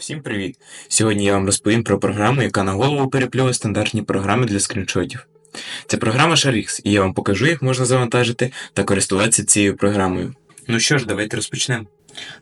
Всім привіт! Сьогодні я вам розповім про програму, яка на голову переплює стандартні програми для скріншотів. Це програма ShareX, і я вам покажу, як можна завантажити та користуватися цією програмою. Ну що ж, давайте розпочнемо.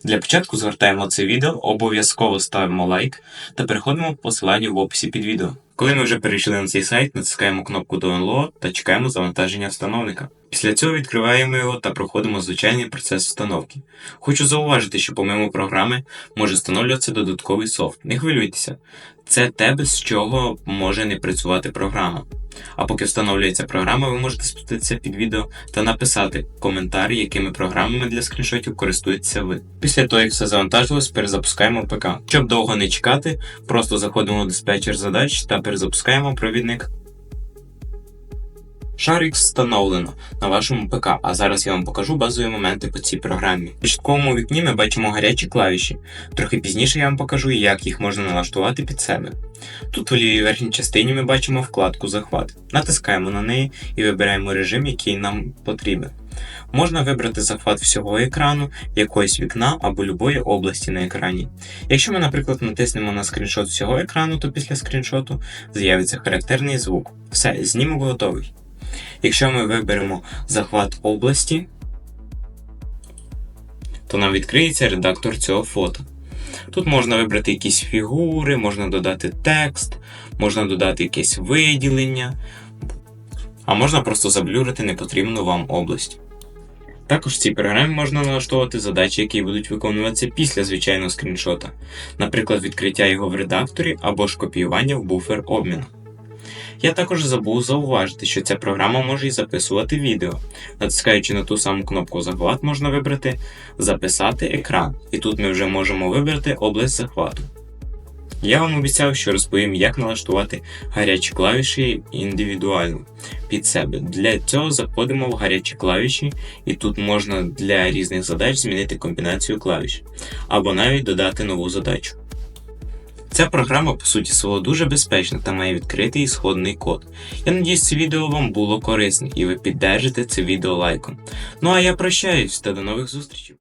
Для початку звертаємо це відео, обов'язково ставимо лайк та переходимо по посиланню в описі під відео. Коли ми вже перейшли на цей сайт, натискаємо кнопку Download та чекаємо завантаження встановника. Після цього відкриваємо його та проходимо звичайний процес встановки. Хочу зауважити, що помимо програми може встановлюватися додатковий софт. Не хвилюйтеся, це те, без чого може не працювати програма. А поки встановлюється програма, ви можете спуститися під відео та написати коментар, якими програмами для скріншотів користуєтеся ви. Після того, як все завантажилось, перезапускаємо ПК. Щоб довго не чекати, просто заходимо в диспетчер задач та перезапускаємо провідник. ShareX встановлено на вашому ПК, а зараз я вам покажу базові моменти по цій програмі. В початковому вікні ми бачимо гарячі клавіші. Трохи пізніше я вам покажу, як їх можна налаштувати під себе. Тут у лівій верхній частині ми бачимо вкладку Захват. Натискаємо на неї і вибираємо режим, який нам потрібен. Можна вибрати захват всього екрану, якогось вікна або любої області на екрані. Якщо ми, наприклад, натиснемо на скріншот всього екрану, то після скріншоту з'явиться характерний звук. Все, знімок готовий. Якщо ми виберемо захват області, то нам відкриється редактор цього фото. Тут можна вибрати якісь фігури, можна додати текст, можна додати якесь виділення, а можна просто заблюрити непотрібну вам область. Також в цій програмі можна налаштовувати задачі, які будуть виконуватися після звичайного скріншота, наприклад, відкриття його в редакторі або ж копіювання в буфер обміну. Я також забув зауважити, що ця програма може і записувати відео. Натискаючи на ту саму кнопку захват, можна вибрати Записати екран, і тут ми вже можемо вибрати область захвату. Я вам обіцяв, що розповім, як налаштувати гарячі клавіші індивідуально під себе. Для цього заходимо в гарячі клавіші, і тут можна для різних задач змінити комбінацію клавіш, або навіть додати нову задачу. Ця програма, по суті свого, дуже безпечна та має відкритий ісходний код. Я надіюсь, це відео вам було корисне і ви піддержите це відео лайком. Ну а я прощаюсь та до нових зустрічей.